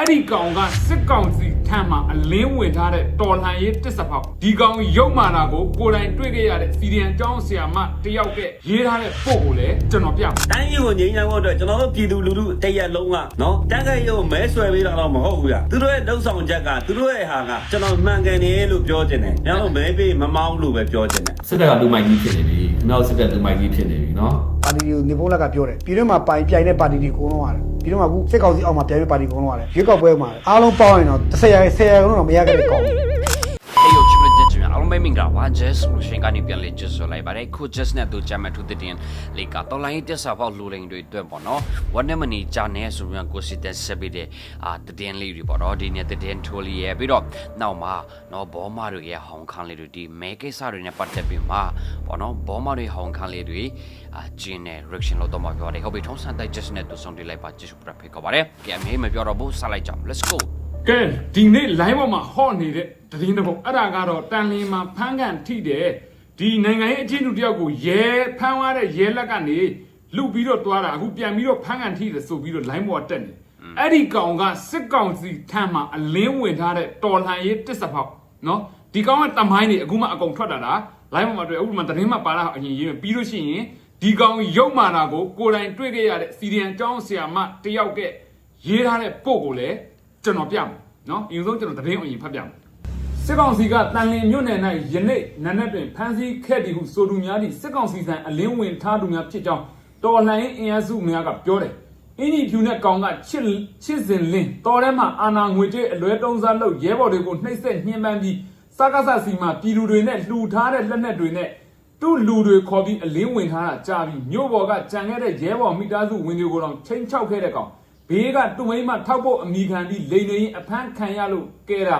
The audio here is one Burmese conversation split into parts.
အဲ့ဒီကောင်ကစစ်ကောင်စီထံမှာအလင်းဝင်ထားတဲ့တော်လှန်ရေးတစ်စပေါက်ဒီကောင်ရုပ်မာတာကိုကိုယ်တိုင်တွေ့ခဲ့ရတဲ့စီဒီအန်ကျောင်းဆရာမတယောက်ကရေးထားတဲ့ပို့ကိုလည်းကျွန်တော်ပြမယ်တိုင်းပြည်ကိုငြိမ်းချမ်းဖို့အတွက်ကျွန်တော်တို့ပြည်သူလူထုတရက်လုံးကနော်တန်းခိုက်ရုံမဲဆွဲပေးတာတော့မဟုတ်ဘူးဗျသူတို့ရဲ့လှုပ်ဆောင်ချက်ကသူတို့ရဲ့ဟာကကျွန်တော်မှန်ကန်တယ်လို့ပြောချင်တယ်ညလုံးမဲပေးမမောင်းလို့ပဲပြောချင်တယ်စစ်တပ်ကလူမိုက်ကြီးဖြစ်နေပြီ နောက်စစ်တပ်လူမိုက်ကြီးဖြစ်နေပြီနော်ပါတီတွေကိုနေဖုန်းလက်ကပြောတယ်ပြည်တွင်းမှာပိုင်ပြိုင်တဲ့ပါတီတွေအကုန်လုံးရတယ်ပြည်တွင်းမှာအခုစစ်ကောင်စီအောက်မှာပြိုင်တဲ့ပါတီအကုန်လုံးရတယ်ရွေးကောက်ပွဲမှာအားလုံးပေါင်းရင်တော့10ရာ10ရာလုံးတော့မရခဲ့တဲ့ကောင် လုံးပဲမင်္ဂလာပါ Just လို့ရှင်ကနေပြန်လေ Just ဆိုလိုက်ပါတယ်ခု Just နဲ့သူကြမ်းမဲ့သူတဲ့တင်လေကတော့လိုင်းတက်စာပေါက်လူလိန်တွေအတွက်ပေါ့နော်ဝတ်နဲ့မနီဂျာနဲ့ဆိုရင်ကိုစစ်တဲ့ဆက်ပြီးတဲ့အာတဲ့တင်လေးတွေပေါ့နော်ဒီနေ့တဲ့တင်ထိုလီရဲ့ပြီးတော့နောက်မှာနော်ဘောမတွေရဲ့ဟောင်းခန်းလေးတွေဒီမဲကိစ္စတွေနဲ့ပတ်သက်ပြီးမှပေါ့နော်ဘောမတွေဟောင်းခန်းလေးတွေအာဂျင်းနဲ့ reaction လို့တော့မပြောတယ်ဟုတ်ပြီထုံးစံတဲ့ Just နဲ့သူဆုံးတွေ့လိုက်ပါ Just ပြဖိတ်ကောပါတယ်ကဲအမေမပြောတော့ဘူးဆက်လိုက်ကြအောင် Let's go ကဲဒီနေ့ line ပေါ်မှာဟော့နေတဲ့တည်င်းတစ်ပုတ်အဲ့ဒါကတော့တန်လင်းမှာဖမ်းကန်ထိတယ်ဒီနိုင်ငံရေးအချင်းသူတယောက်ကိုရဲဖမ်းသွားတဲ့ရဲလက်ကနေလူပြီးတော့တွားတာအခုပြန်ပြီးတော့ဖမ်းကန်ထိတယ်ဆိုပြီးတော့ line ပေါ်တက်နေအဲ့ဒီကောင်ကစစ်ကောင်စီထံမှာအလင်းဝင်ထားတဲ့တော်လှန်ရေးတစ်စပေါက်နော်ဒီကောင်ကတမိုင်းနေအခုမှအကုန်ထွက်တာလား line ပေါ်မှာတွေ့အခုမှသတင်းမှာပါလာအရင်ရေးမယ်ပြီးလို့ရှိရင်ဒီကောင်ရုပ်မာတာကိုကိုယ်တိုင်တွေ့ခဲ့ရတဲ့စီဒီအန်ကျောင်းဆရာမတယောက်ကရေးထားတဲ့ပို့ကိုလည်း ကျွန်တော်ပြမယ်နော်အရင်ဆုံးကျွန်တော်သတင်းအရင်ဖတ်ပြမယ်စစ်ကောင်စီကတန်လင်းမြို့နယ်၌ယနေ့နနက်တွင်ဖမ်းဆီးခဲ့သည်ဟုဆိုသူများသည့်စစ်ကောင်စီဆန်အလင်းဝင်ထားသူများဖြစ်ကြောင်းတော်လှန်ရေးအင်အားစုများကပြောတယ်အင်းကြီးဖြူနဲ့ကောင်ကချစ်ချစ်စင်လင်းတော်ထဲမှာအာနာငွေကြေးအလွဲတုံးစားလုပ်ရဲဘော်တွေကိုနှိပ်စက်ညှဉ်းပန်းပြီးစကားဆစီမှာပြည်သူတွေနဲ့လှူထားတဲ့လက်နက်တွေနဲ့သူ့လူတွေခေါ်ပြီးအလင်းဝင်ထားတာကြာပြီးမြို့ပေါ်ကကြံခဲ့တဲ့ရဲဘော်မိသားစုဝင်တွေကိုတော့ချိန်ချောက်ခဲ့တဲ့ကောင် ဘေးကတူမိမထောက်ဖို့အမိခံပြီးလိန်နေရင်အဖမ်းခံရလို့ကဲတာ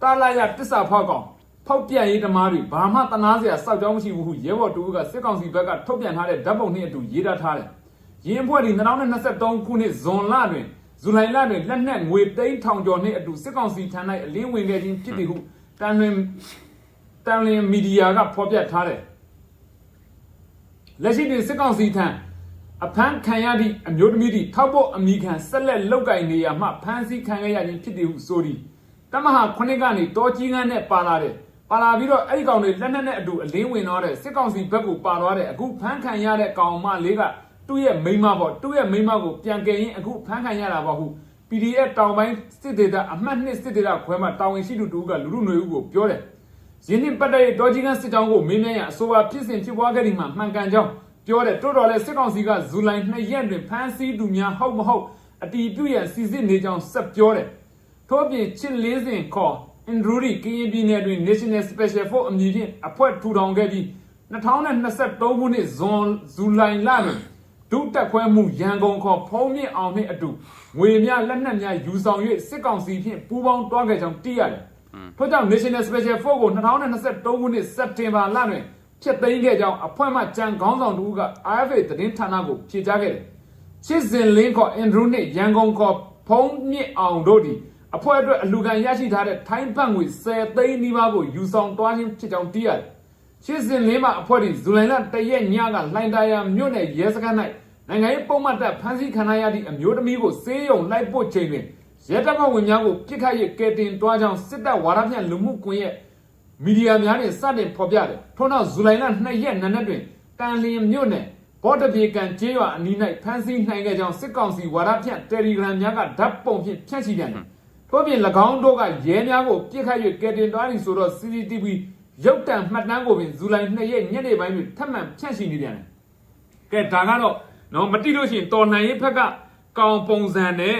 တာလာရတစ္ဆာဖောက်ကောင်ဖောက်ပြန်ရေးသမားတွေဘာမှတနာစရာစောက်ကြောင်းမရှိဘူးဟုရဲဘော်တူကစစ်ကောင်စီဘက်ကထုတ်ပြန်ထားတဲ့ဓာတ်ပုံနှင့်အတူရေးသားထားတယ်။ရင်းဖွဲ့ဒီ2023ခုနှစ်ဇွန်လတွင်ဇူလိုင်လတွင်လက်နက်ငွေသိန်းထောင်ကျော်နှင့်အတူစစ်ကောင်စီထံ၌အလင်းဝင်ခဲ့ခြင်းဖြစ်သည်ဟုတန်လွင်တန်လင်းမီဒီယာကဖော်ပြထားတယ်။လက်ရှိတွင်စစ်ကောင်စီထံ အဖမ်းခံရသည့်အမျိုးသမီးသည်ထောက်ဖို့အမိခံဆက်လက်လောက်ကင်နေရမှဖမ်းဆီးခံရခြင်းဖြစ်သည်ဟုဆိုသည်တမဟာခုနှစ်ကနေတောကြီးငန်းနဲ့ပါလာတယ်ပါလာပြီးတော့အဲ့ဒီကောင်တွေလက်နက်နဲ့အတူအလင်းဝင်တော့တဲ့စစ်ကောင်စီဘက်ကိုပါသွားတယ်အခုဖမ်းခံရတဲ့ကောင်မလေးကသူ့ရဲ့မိန်းမပေါ့သူ့ရဲ့မိန်းမကိုပြန်ကယ်ရင်အခုဖမ်းခံရတာပေါ့ဟု PDF တောင်ပိုင်းစစ်ဒေသအမှတ်နှစ်စစ်ဒေသခွဲမှာတာဝန်ရှိသူတူကလူလူຫນွေဦးကိုပြောတယ်ရင်းနှင်းပတ်တဲ့တောကြီးကန်းစစ်ကြောင်းကိုမင်းမြန်ရအဆိုပါဖြစ်စဉ်ဖြစ်ပွားခဲ့ဒီမှာမှန်ကန်ကြောင်း ပြောတယ်တိုးတော်လဲစစ်ကောင်စီကဇူလိုင်2ရက်တွင်ဖမ်းဆီးသူများဟုတ်မဟုတ်အတီးပြုရန်စီစစ်နေကြောင်းဆက်ပြောတယ်ထို့ပြင်ချစ်လေးစဉ်ခေါ်အန်ဒရူရီကရင်ပြည်နယ်တွင် National Special Force အမည်ဖြင့်အဖွဲ့ထူထောင်ခဲ့ပြီး2023ခုနှစ်ဇွန်ဇူလိုင်လတွင်ဒုတက်ခွဲမှုရန်ကုန်ခေါ်ဖုံးမြင့်အောင်နှင့်အတူငွေများလက်နက်များယူဆောင်၍စစ်ကောင်စီဖြင့်ပူးပေါင်းတွားခဲ့ကြောင်းသိရတယ်။ထို့ကြောင့် National Special Force ကို2023ခုနှစ်စက်တင်ဘာလတွင် ဖျက်သိမ်းခဲ့ကြောင်းအဖွဲ့မှကြံခေါင်းဆောင်တို့က RFA သတင်းဌာနကိုဖြေကြားခဲ့တယ်။ချစ်စင်လင်းခေါ်အန်ဒရူနှင့်ရန်ကုန်ခေါ်ဖုံးမြင့်အောင်တို့သည်အဖွဲ့အတွက်အလူခံရရှိထားတဲ့ထိုင်းဘတ်ငွေ10သိန်းနီးပါးကိုယူဆောင်သွားခြင်းဖြစ်ကြောင်းသိရတယ်။ချစ်စင်လင်းမှအဖွဲ့သည်ဇူလိုင်လ1ရက်ညကလှိုင်တာယာမြို့နယ်ရဲစခန်း၌နိုင်ငံရေးပုံမှန်တပ်ဖမ်းဆီးခံရသည့်အမျိုးသမီးကိုစေးရုံလိုက်ပို့ချိန်တွင်ရဲတပ်ဖွဲ့ဝင်များကိုပြစ်ခတ်၍ကယ်တင်သွားကြောင်းစစ်တပ်ဝါဒဖြန့်လူမှုကွန်ရက် မီဒီယာများတွင်စတင်ဖော်ပြတယ်ထို့နောက်ဇူလိုင်လ2ရက်နံနက်တွင်တန်လင်းမြို့နယ်ဘော်တပြေကန်ကျေးရွာအနီး၌ဖမ်းဆီးနိုင်ခဲ့ကြောင်းစစ်ကောင်စီဝါဒဖြန့်တယ်လီဂရမ်များကဓာတ်ပုံဖြင့်ဖြန့်ချိပြန်တယ်ထို့ပြင်၎င်းတို့ကရဲများကိုပြစ်ခတ်၍ကယ်တင်သွားသည်ဆိုတော့ CCTV ရုပ်တံမှတ်တမ်းကိုပင်ဇူလိုင်2ရက်ညနေပိုင်းတွင်ထပ်မံဖြန့်ချိနေပြန်တယ်ကဲဒါကတော့နော်မတိလို့ရှိရင်တော်လှန်ရေးဘက်ကကောင်ပုံစံနဲ့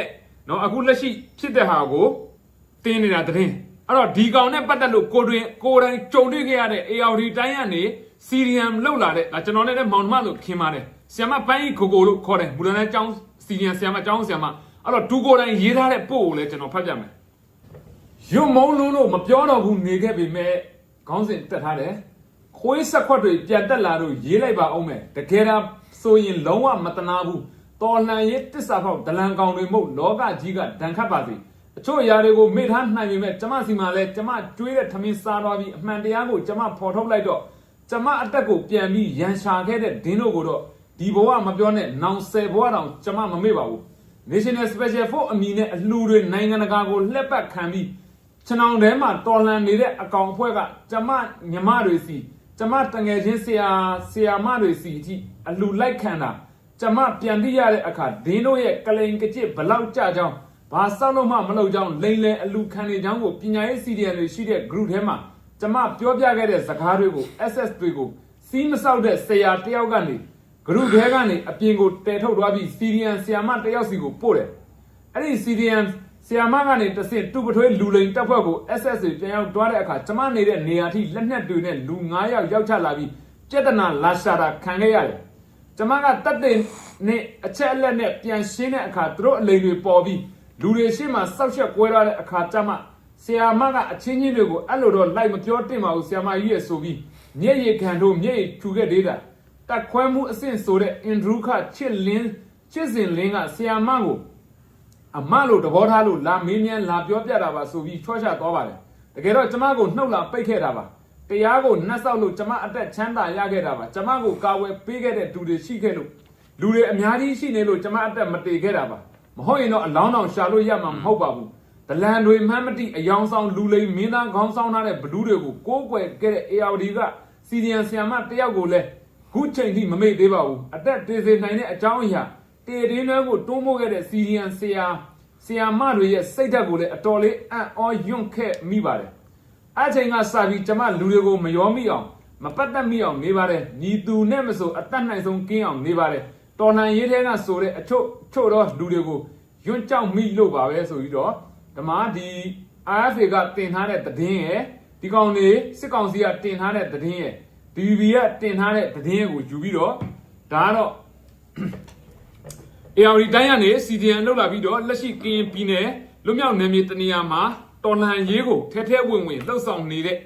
နော်အခုလက်ရှိဖြစ်တဲ့ဟာကိုတင်းနေတာတရင် အဲ့တော့ဒီကောင်နဲ့ပတ်သက်လို့ကိုတွင်ကိုယ်တိုင်ကြုံတွေ့ခဲ့ရတဲ့ ARD တိုင်းကနေစီရီယမ်လောက်လာတဲ့ဒါကျွန်တော်နဲ့လည်းမောင်နှမလို့ခင်ပါတယ်ဆီယမပန်းကြီးကိုကိုလို့ခေါ်တယ်မူလနဲ့အကြောင်းစီရီယမ်ဆီယမအကြောင်းဆီယမအဲ့တော့ဒူကိုယ်တိုင်ရေးထားတဲ့ပို့ကိုလည်းကျွန်တော်ဖတ်ပြမယ်ရွမုံလုံးလို့မပြောတော့ဘူးနေခဲ့ပေမဲ့ခေါင်းစဉ်တက်ထားတယ်ခွေးဆက်ခွက်တွေပြန်တက်လာလို့ရေးလိုက်ပါအောင်မယ်တကယ်တော့ဆိုရင်လုံးဝမတနာဘူးတော်လှန်ရေးတစ္ဆာဖောက်ဒလန်ကောင်တွေမဟုတ်လောကကြီးကဒဏ်ခတ်ပါစေ အချို့အရာတွေကိုမေ့ထားနိုင်ပေမဲ့ကျမစီမှာလဲကျမကျွေးတဲ့ထမင်းစားသွားပြီးအမှန်တရားကိုကျမဖော်ထုတ်လိုက်တော့ကျမအတက်ကိုပြန်ပြီးရန်ရှာခဲ့တဲ့ဒင်းတို့ကိုတော့ဒီဘဝမပြောနဲ့နောင်ဆယ်ဘဝတောင်ကျမမမေ့ပါဘူး National Special Force အမည်နဲ့အလှူတွေနိုင်ငံတကာကိုလှက်ပတ်ခံပြီးခြံအောင်ထဲမှာတော်လန်နေတဲ့အကောင်အဖွဲ့ကကျမညမတွေစီကျမတငယ်ချင်းဆရာဆရာမတွေစီအထိအလှူလိုက်ခံတာကျမပြန်သိရတဲ့အခါဒင်းတို့ရဲ့ကလိန်ကကြစ်ဘလောက်ကြကြောင်း ဘာစောက်လို့မှမလုပ်ကြောင်းလိန်လဲအလှူခံနေကြောင်းကိုပညာရေး CDN တွေရှိတဲ့ group ထဲမှာကျမပြောပြခဲ့တဲ့စကားတွေကို SS တွေကိုစီးမဆောက်တဲ့ဆရာတယောက်ကနေ group ထဲကနေအပြင်ကိုတည်ထုတ်သွားပြီး CDN ဆရာမတယောက်စီကိုပို့တယ်အဲ့ဒီ CDM ဆီယာမကနေတဆင့်တူပထွေးလူလိန်တပ်ဖွဲ့ကို SS တွေပြန်ရောက်တွားတဲ့အခါကျမနေတဲ့နေရာထိလက်နက်တွေနဲ့လူ9ယောက်ရောက်ချလာပြီးပြဿနာလာရှာတာခံခဲ့ရတယ်။ကျမကတတ်တဲ့နဲ့အချက်အလက်နဲ့ပြန်ရှင်းတဲ့အခါသူတို့အလိန်တွေပေါ်ပြီး လူတွေရှေ့မှာစောက်ချက်ကွဲသွားတဲ့အခါကျမှဆီယာမကအချင်းချင်းတွေကိုအဲ့လိုတော့လိုက်မပြောတင်ပါဘူးဆီယာမကြီးရဲ့ဆိုပြီးမျက်ရည်ခံတို့မျက်ရည်ထူခဲ့သေးတာတက်ခွဲမှုအဆင့်ဆိုတဲ့အင်ဒရူးခချစ်လင်းချစ်စင်လင်းကဆီယာမကိုအမလို့သဘောထားလို့လာမင်းမြန်းလာပြောပြတာပါဆိုပြီးချောချသွားပါတယ်တကယ်တော့ကျမကိုနှုတ်လာပိတ်ခဲ့တာပါတရားကိုနှက်ဆောက်လို့ကျမအသက်ချမ်းသာရခဲ့တာပါကျမကိုကာဝယ်ပေးခဲ့တဲ့သူတွေရှိခဲ့လို့လူတွေအများကြီးရှိနေလို့ကျမအသက်မတည်ခဲ့တာပါ မဟုတ်ရင်တော့အလောင်းတော်ရှာလို့ရမှာမဟုတ်ပါဘူးဒလန်တွေမှန်းမတိအယောင်ဆောင်လူလိမ်မင်းသားခေါင်းဆောင်ထားတဲ့ဘလူးတွေကိုကိုးကွယ်ခဲ့တဲ့ ARD ကစီဒီယန်ဆီယမ်မတယောက်ကိုလည်းခုချိန်ထိမမေ့သေးပါဘူးအသက်တည်စေနိုင်တဲ့အကြောင်းအရာတေတင်းနှဲကိုတွန်းမိုးခဲ့တဲ့စီဒီယန်ဆီယာဆီယာမတွေရဲ့စိတ်ဓာတ်ကိုလည်းအတော်လေးအံ့ဩယွန့်ခဲ့မိပါတယ်။အချိန်ကစပြီးကျမလူတွေကိုမယောမိအောင်မပတ်သက်မိအောင်နေပါတယ်။ညီသူနဲ့မဆိုအသက်နိုင်ဆုံးကင်းအောင်နေပါတယ်။ တော်လှန်ရေးထဲကဆိုတဲ့အချို့ချို့တော့လူတွေကိုယွန့်ကြောက်မိလို့ပါပဲဆိုပြီးတော့ဓမ္မဒီ RFA ကတင်ထားတဲ့သတင်းရဲ့ဒီကောင်တွေစစ်ကောင်စီကတင်ထားတဲ့သတင်းရဲ့ DVB ကတင်ထားတဲ့သတင်းရဲ့ကိုယူပြီးတော့ဒါကတော့ ARD တိုင်းကနေ CDN လောက်လာပြီးတော့လက်ရှိကရင်ပြည်နယ်လွတ်မြောက်နယ်မြေတနေရာမှာတော်လှန်ရေးကိုထဲထဲဝင်ဝင်လှုပ်ဆောင်နေတဲ့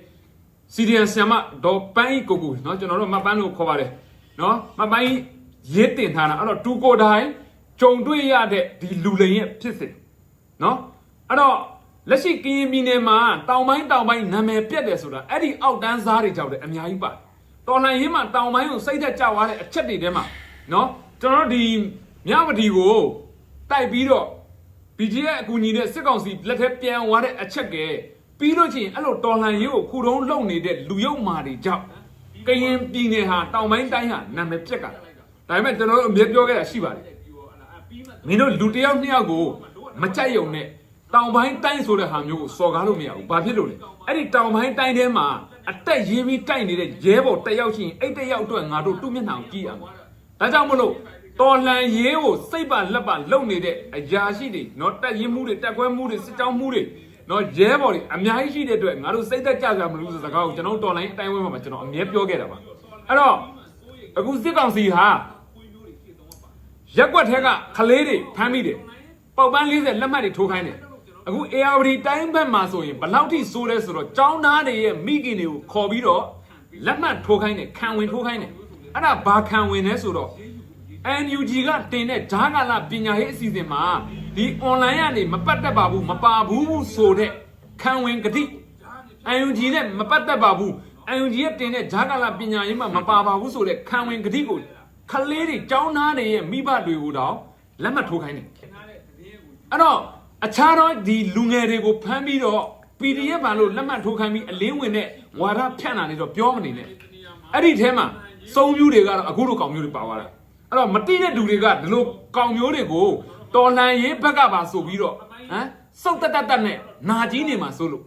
CDN ဆ iam ဒေါ်ပန်းဤကိုကိုเนาะကျွန်တော်တို့မပန်းလို့ခေါ်ပါတယ်เนาะမပန်း ရေးတင်ထားတာအဲ့တော့တူကိုတိုင်းကြုံတွေ့ရတဲ့ဒီလူလိန်ရဲ့ဖြစ်စဉ်เนาะအဲ့တော့လက်ရှိကရင်ပြည်နယ်မှာတောင်ပိုင်းတောင်ပိုင်းနာမည်ပြတ်တယ်ဆိုတာအဲ့ဒီအောက်တန်းစားတွေကြောင့်လည်းအများကြီးပါတယ်တော်လှန်ရေးမှာတောင်ပိုင်းကိုစိတ်သက်ကြွားတဲ့အချက်တွေထဲမှာเนาะကျွန်တော်တို့ဒီမြဝတီကိုတိုက်ပြီးတော့ BGF အကူအညီနဲ့စစ်ကောင်စီလက်ထက်ပြန်သွားတဲ့အချက်ကပြီးလို့ချင်းအဲ့လိုတော်လှန်ရေးကိုခုတုံးလုံနေတဲ့လူယုံမာတွေကြောင့်ကရင်ပြည်နယ်ဟာတောင်ပိုင်းတိုင်းဟာနာမည်ပြက်ကတာ ဒါပေမဲ့ကျွန်တော်တို့အမြဲပြောခဲ့တာရှိပါတယ်မင်းတို့လူတစ်ယောက်နှစ်ယောက်ကိုမကြိုက်ရုံနဲ့တောင်ပိုင်းတိုင်းဆိုတဲ့ဟာမျိုးကိုစော်ကားလို့မရဘူးဘာဖြစ်လို့လဲအဲ့ဒီတောင်ပိုင်းတိုင်းထဲမှာအတက်ရေးပြီးတိုက်နေတဲ့ရဲဘော်တစ်ယောက်ချင်းအဲ့တစ်ယောက်အတွက်ငါတို့တူးမျက်နှာကိုကြည့်ရမှာဒါကြောင့်မလို့တော်လှန်ရေးကိုစိတ်ပါလက်ပါလုံနေတဲ့အရာရှိတွေเนาะတက်ရင်မှုတွေတက်ခွဲမှုတွေစစ်ကြောင်းမှုတွေเนาะရဲဘော်တွေအများကြီးရှိတဲ့အတွက်ငါတို့စိတ်သက်ကြကြမလို့ဆိုစကားကိုကျွန်တော်တော်လိုင်းအတိုင်းဝဲမှာကျွန်တော်အမြဲပြောခဲ့တာပါအဲ့တော့အခုစစ်ကောင်စီဟာ ရက်ွက်ထဲကခလေးတွေဖမ်းမိတယ်ပေါက်ပန်း40လက်မှတ်တွေထိုးခိုင်းတယ်အခု ARD တိုင်းဘက်မှာဆိုရင်ဘယ်လောက်ထိဆိုးလဲဆိုတော့ចောင်းသားတွေရဲ့မိခင်တွေကိုခေါ်ပြီးတော့လက်မှတ်ထိုးခိုင်းတယ်ခံဝင်ထိုးခိုင်းတယ်အဲ့ဒါဘာခံဝင်လဲဆိုတော့ NUG ကတင်တဲ့ဂျားကာလပညာရေးအစီအစဉ်မှာဒီ online ကနေမပတ်သက်ပါဘူးမပါဘူးဆိုတဲ့ခံဝင်ကတိ NUG နဲ့မပတ်သက်ပါဘူး NUG ရဲ့တင်တဲ့ဂျားကာလပညာရေးမှာမပါပါဘူးဆိုတဲ့ခံဝင်ကတိကို ခလေးတွေចောင်းသားတွေရဲ့မိဘတွေကိုတောင်လက်မထိုးခိုင်းတယ်အဲ့တော့အခြားသောဒီလူငယ်တွေကိုဖမ်းပြီးတော့ PDF ဘာလို့လက်မှတ်ထိုးခိုင်းပြီးအလင်းဝင်တဲ့ဝါဒဖြန့်တာနေတော့ပြောမနေနဲ့အဲ့ဒီထဲမှာစုံမျိုးတွေကတော့အခုလိုကောင်မျိုးတွေပါသွားတာအဲ့တော့မတိတဲ့လူတွေကဒီလိုကောင်မျိုးတွေကိုတော်လှန်ရေးဘက်ကပါဆိုပြီးတော့ဟမ်စုတ်တက်တက်တက်နဲ့နာကြီးနေမှာဆိုလို့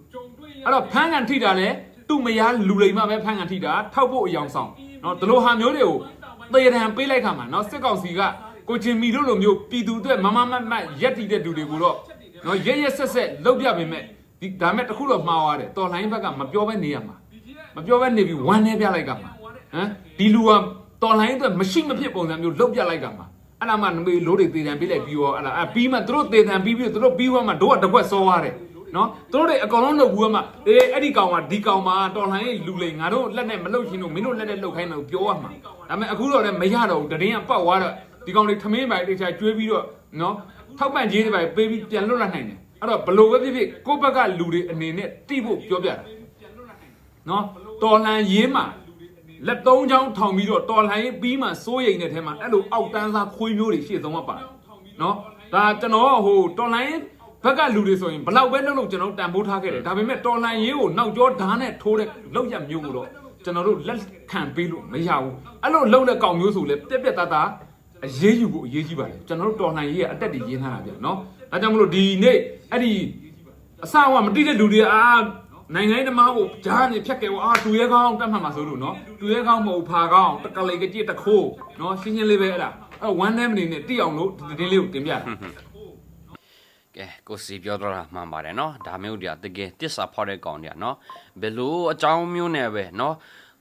အဲ့တော့ဖမ်းကန်ထိတာလဲသူ့မယားလူလိမ်မပဲဖမ်းကန်ထိတာထောက်ဖို့အယောင်ဆောင်နော်ဒီလိုဟာမျိုးတွေကို သေတံပေးလိုက်ခါမှာနော်စစ်ကောင်စီကကိုချင်းမီတို့လိုမျိုးပြည်သူအတွက်မမမမရက်တည်တဲ့လူတွေကိုတော့နော်ရရက်ဆက်ဆက်လှုပ်ပြပေမဲ့ဒီဒါမဲ့တခုတော့မှားသွားတယ်တော်လိုင်းဘက်ကမပြောဘဲနေရမှာမပြောဘဲနေပြီးဝမ်းနေပြလိုက်ကမှာဟမ်ဒီလူကတော်လိုင်းအတွက်မရှိမဖြစ်ပုံစံမျိုးလှုပ်ပြလိုက်ကမှာအဲ့ဒါမှနမေလိုးတွေသေတံပေးလိုက်ပြီးရောအဲ့ဒါအပြီးမှသူတို့သေတံပြီးပြီးသူတို့ပြီးသွားမှတို့ကတစ်ခွက်စောသွားတယ် နော်သူတို့တွေအကောင်လုံးလုပ်ဘူးမှအေးအဲ့ဒီကောင်ကဒီကောင်မှာတော်လိုင်းလူလိန်ငါတို့လက်နဲ့မလုတ်ချင်းတို့မင်းတို့လက်နဲ့လုတ်ခိုင်းတယ်ပြောရမှာဒါပေမဲ့အခုတော့လည်းမရတော့ဘူးတရင်ကပတ်သွားတော့ဒီကောင်တွေထမင်းပိုင်တိတ်ချကျွေးပြီးတော့နော်ထောက်ပံ့ကြီးတွေပိုင်ပေးပြီးပြန်လွတ်လာနိုင်တယ်အဲ့တော့ဘလို့ပဲဖြစ်ဖြစ်ကိုယ့်ဘက်ကလူတွေအနေနဲ့တိဖို့ပြောပြတာနော်တော်လန်ရေးမှာလက်သုံးချောင်းထောင်ပြီးတော့တော်လှန်ရေးပြီးမှစိုးရိမ်တဲ့ထဲမှာအဲ့လိုအောက်တန်းစားခွေးမျိုးတွေရှေ့ဆုံးကပါနော်ဒါကျွန်တော်ဟိုတော်လိုင်း ဘက်ကလူတွေဆိုရင်ဘလောက်ပဲလုပ်လို့ကျွန်တော်တန်ဖိုးထားခဲ့တယ်ဒါပေမဲ့တော်လိုင်းရေးကိုနောက်ကျောဓာတ်နဲ့ထိုးတဲ့လောက်ရမျိုးကိုတော့ကျွန်တော်တို့လက်ခံပေးလို့မရဘူးအဲ့လိုလှုပ်တဲ့ကောင်မျိုးဆိုလဲပြက်ပြက်သားသားအရေးယူဖို့အရေးကြီးပါတယ်ကျွန်တော်တို့တော်လိုင်းရေးကအတက်တည်ရင်းထားတာဗျနော်ဒါကြောင့်မလို့ဒီနေ့အဲ့ဒီအစအဝမတိတဲ့လူတွေအာနိုင်ငံရေးသမားကိုဂျားနေဖြတ်ခဲ့အာတူရဲကောင်းတတ်မှတ်မှာဆိုလို့နော်တူရဲကောင်းမဟုတ်ဖာကောင်းတကလေးကကြည့်တခိုးနော်ရှင်းရှင်းလေးပဲအဲ့ဒါအဲ့1 name နေနဲ့တိအောင်လို့ဒီတင်းလေးကိုတင်ပြတာ ကဲကိုစီပြောတော့တာမှန်ပါတယ်နော်ဒါမျိုးတွေကတကယ်တစ္ဆာဖောက်တဲ့ကောင်တွေကနော်ဘယ်လိုအကြောင်းမျိုးနဲ့ပဲနော်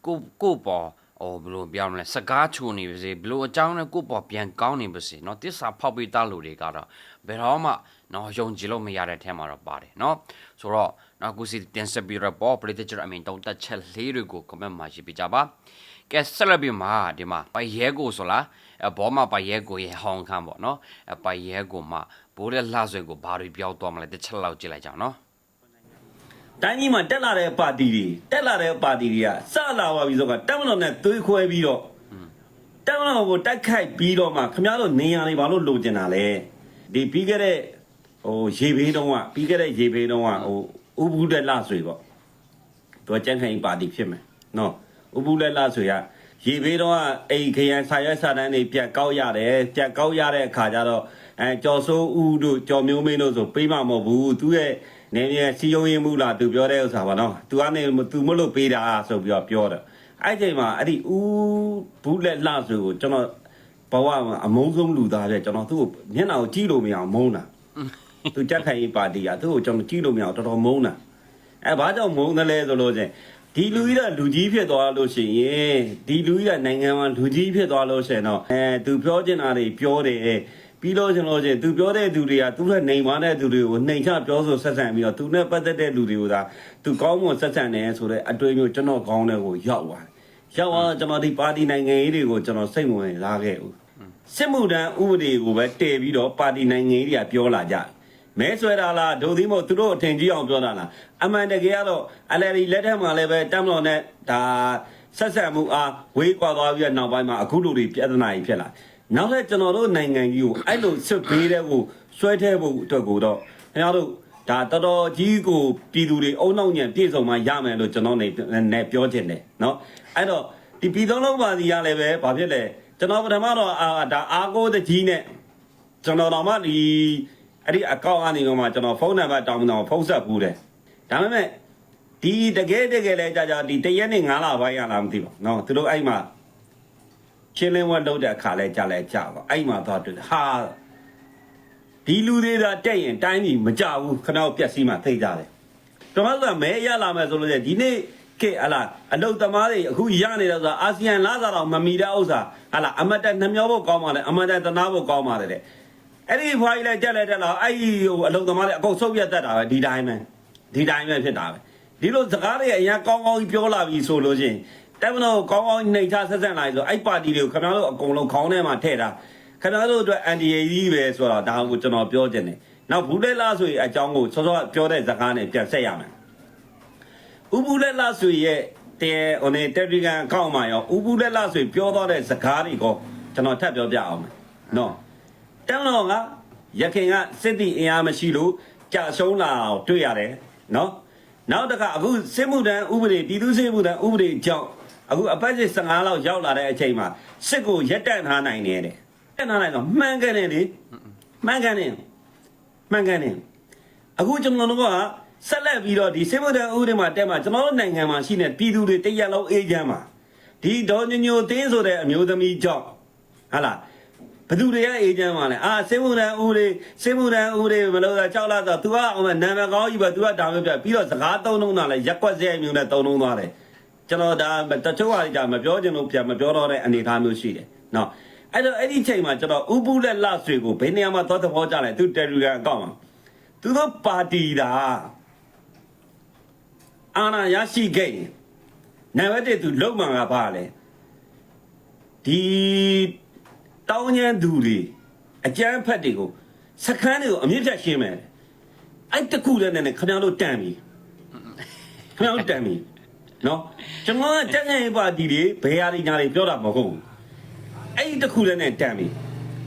ကိုကိုပေါ်ဟိုဘယ်လိုပြောမလဲစကားချူနေပါစေဘယ်လိုအကြောင်းနဲ့ကိုပေါ်ပြန်ကောင်းနေပါစေနော်တစ္ဆာဖောက်ပြီးသားလူတွေကတော့ဘယ်တော့မှနော်ယုံကြည်လို့မရတဲ့ထဲမှာတော့ပါတယ်နော်ဆိုတော့နော်ကိုစီတင်ဆက်ပြီးတော့ပေါ်ပရိသတ်ကျွန်တော်အမင်တုံးတက်ချက်လေးတွေကို comment မှာရေးပြကြပါကဲဆက်လက်ပြီးမှာဒီမှာပိုင်ရဲကိုဆိုလားအဘောမှာပိုင်ရဲကိုရေဟောင်းခမ်းပေါ့နော်အပိုင်ရဲကိုမှ ဘိုးတဲ့လှဆွေကိုဘာတွေပြောသွားမလဲတစ်ချက်လောက်ကြည့်လိုက်ကြအောင်နော်တိုင်းကြီးမှာတက်လာတဲ့ပါတီတွေတက်လာတဲ့ပါတီတွေကစလာပါပြီဆိုတော့တက်မလို့နဲ့သွေးခွဲပြီးတော့တက်မလို့ကိုတိုက်ခိုက်ပြီးတော့မှခင်ဗျားတို့နေရာတွေဘာလို့လိုချင်တာလဲဒီပြီးခဲ့တဲ့ဟိုရေဘေးတုံးကပြီးခဲ့တဲ့ရေဘေးတုံးကဟိုဥပုဒ္ဒလဆွေပေါ့သူကကြမ်းခိုင်ပါတီဖြစ်မယ်နော်ဥပုဒ္ဒလဆွေကရေဘေးတုံးကအိမ်ခရန်ဆာရွက်စာတန်းတွေပြတ်ကောက်ရတယ်ပြတ်ကောက်ရတဲ့အခါကျတော့ အဲကျော်စိုးဦးတို့ကျော်မျိုးမင်းတို့ဆိုပေးမှာမဟုတ်ဘူးသူရဲ့နေနေစီယုံရင်မူလားသူပြောတဲ့ဥစ္စာပါနော်သူကနေသူမလို့ပေးတာဆိုပြီးတော့ပြောတယ်အဲ့ချိန်မှာအဲ့ဒီဦးဘူးလက်လှဆိုကိုကျွန်တော်ဘဝမှာအမုန်းဆုံးလူသားပဲကျွန်တော်သူ့ကိုမျက်နှာကိုကြည့်လို့မရအောင်မုန်းတာသူကြက်ခိုင်ပါတီကသူ့ကိုကျွန်တော်ကြည့်လို့မရအောင်တော်တော်မုန်းတာအဲဘာကြောင့်မုန်းတယ်လဲဆိုလို့ချင်းဒီလူကြီးကလူကြီးဖြစ်သွားလို့ရှိရင်ဒီလူကြီးကနိုင်ငံမှာလူကြီးဖြစ်သွားလို့ရှိရင်တော့အဲသူပြောချင်တာတွေပြောတယ် ပြီးလို့ကျွန်တော်ချင်းသူပြောတဲ့သူတွေကသူ့ရဲ့နေမာတဲ့သူတွေကိုနှိမ်ချပြောဆိုဆက်ဆံပြီးတော့သူနဲ့ပတ်သက်တဲ့လူတွေကိုသာသူကောင်းမွန်ဆက်ဆံနေဆိုတဲ့အတွေ့အမျိုးကျွန်တော်ကောင်းတဲ့ကိုရောက်သွားတယ်။ရောက်သွားတော့ကျွန်တော်ဒီပါတီနိုင်ငံရေးတွေကိုကျွန်တော်စိတ်ဝင်လာခဲ့ဦး။စစ်မှုထမ်းဥပဒေကိုပဲတည်ပြီးတော့ပါတီနိုင်ငံရေးတွေကပြောလာကြတယ်။မဲဆွဲတာလားဒိုသီးမို့သူတို့အထင်ကြီးအောင်ပြောတာလားအမှန်တကယ်ကတော့အလယ်ဒီလက်ထက်မှာလည်းပဲတမ်မတော်နဲ့ဒါဆက်ဆက်မှုအားဝေးကွာသွားပြီးတော့နောက်ပိုင်းမှာအခုလူတွေပြဿနာကြီးဖြစ်လာတယ်။ နောက်ထပ်ကျွန်တော်တို့နိုင်ငံကြီးကိုအဲ့လိုဆွဘေးတဲ့ကိုဆွဲထဲဖို့အတွက်ကိုတော့ခင်ဗျားတို့ဒါတော်တော်ကြီးကိုပြည်သူတွေအုံနောက်ညံပြည့်စုံမှရမယ်လို့ကျွန်တော်နေနဲ့ပြောချင်တယ်เนาะအဲ့တော့ဒီပြည်သုံးလုံးပါစီရလည်းပဲဘာဖြစ်လဲကျွန်တော်ပထမတော့အာဒါအားကိုးတကြီးနဲ့ကျွန်တော်တော့မှဒီအဲ့ဒီအကောင့်ကနေတော့မှကျွန်တော်ဖုန်းနံပါတ်တောင်းတော့ဖုန်းဆက်ဘူးတယ်ဒါပေမဲ့ဒီတကယ်တကယ်လဲကြာကြာဒီတရက်နဲ့9လပိုင်းရလားမသိပါဘူးเนาะသူတို့အဲ့မှာ ချင်းလင်းဝတ်လုပ်တဲ့အခါလဲကြာလဲကြာပါအဲ့မှာသွားတွေ့တယ်ဟာဒီလူတွေသာတက်ရင်တိုင်းပြည်မကြဘူးခဏပြက်စီးမှသိကြတယ်တမန်ကမဲရလာမယ်ဆိုလို့ဒီနေ့ကဲဟလာအလုတ်သမားတွေအခုရနေတော့ဆိုအာဆီယံလာစားတော့မမီတဲ့ဥစ္စာဟလာအမတ်တနှမျောဖို့ကောင်းပါလေအမတ်တတနာဖို့ကောင်းပါလေတဲ့အဲ့ဒီဖွားကြီးလဲကြက်လဲတက်လာအဲ့ဒီဟိုအလုတ်သမားတွေအကုန်ဆုတ်ပြတ်တတ်တာပဲဒီတိုင်းပဲဒီတိုင်းပဲဖြစ်တာပဲဒီလိုစကားတွေအရင်ကောင်းကောင်းကြီးပြောလာပြီဆိုလို့ချင်း တက်မလို့ကောင်းကောင်းနှိမ်ချဆက်ဆက်လာဆိုအဲ့ပါတီတွေကိုခင်ဗျားတို့အကုန်လုံးခေါင်းထဲမှာထည့်တာခင်ဗျားတို့အတွက်အန်ဒီအေကြီးပဲဆိုတော့ဒါကိုကျွန်တော်ပြောချင်တယ်နောက်ဘူးလဲလားဆိုရင်အကြောင်းကိုစောစောပြောတဲ့စကားနဲ့ပြန်ဆက်ရမယ်ဥပူလက်လဆွေရဲ့တဲဟိုနေတက်ရီကန်အကောင့်မှာရောဥပူလက်လဆွေပြောသွားတဲ့စကားတွေကိုကျွန်တော်ထပ်ပြောပြအောင်မယ်နော်တန်းတော်ကရခင်ကစစ်တီအင်အားမရှိလို့ကြာရှုံးလာအောင်တွေ့ရတယ်နော်နောက်တစ်ခါအခုစစ်မှုတန်းဥပဒေပြည်သူ့စစ်မှုတန်းဥပဒေကြောင့် အခုအပတ်စစ်15လောက်ရောက်လာတဲ့အချိန်မှာစစ်ကိုရက်တန့်ထားနိုင်တယ်တဲ့ရက်ထားနိုင်တော့မှန်ကန်တယ်လေမှန်ကန်တယ်မှန်ကန်တယ်အခုကျွန်တော်တို့ကဆက်လက်ပြီးတော့ဒီစေမဒန်ဥပဒေမှာတက်မှာကျွန်တော်တို့နိုင်ငံမှာရှိနေပြည်သူတွေတရက်လုံးအေးချမ်းမှာဒီဒေါ်ညညိုတင်းဆိုတဲ့အမျိုးသမီးကြောင့်ဟာလားဘသူတွေကအေးချမ်းမှာလဲအာစေမဒန်ဥပဒေစေမဒန်ဥပဒေမလို့သာကြောက်လာတော့ तू ကဟိုမှာနာမည်ကောင်းကြီးပဲ तू ကဒါမျိုးပြပြီးတော့စကားသုံးလုံးတာလဲရက်ကွက်စဲမျိုးနဲ့သုံးလုံးသွားတယ် ကျွန်တော်ဒါတချို့ဟာကြာမပြောချင်လို့ပြန်မပြောတော့တဲ့အနေအထားမျိုးရှိတယ်နော်အဲ့တော့အဲ့ဒီချိန်မှာကျွန်တော်ဥပုလက်လဆွေကိုဘယ်နေရာမှာသွားသဘောကျလဲသူတယ်ရီကန်အကောင့်မှာသူတို့ပါတီတာအာဏာရရှိခဲ့ရင်နံပါတ်1သူလုံမှန်ကပါလေဒီတောင်းကျမ်းသူတွေအကြမ်းဖက်တွေကိုစခန်းတွေကိုအမြင့်ဖြတ်ရှင်းမယ်အဲ့တခုလည်းနဲ့ခင်ဗျားတို့တန်ပြီခင်ဗျားတို့တန်ပြီ နော်ကျွန်တော်ကတက်ငယ်ပါတီတွေဘယ်ဟာတွေညာတွေပြောတာမဟုတ်ဘူးအဲ့ဒီတခုလည်းနဲ့တန်ပြီ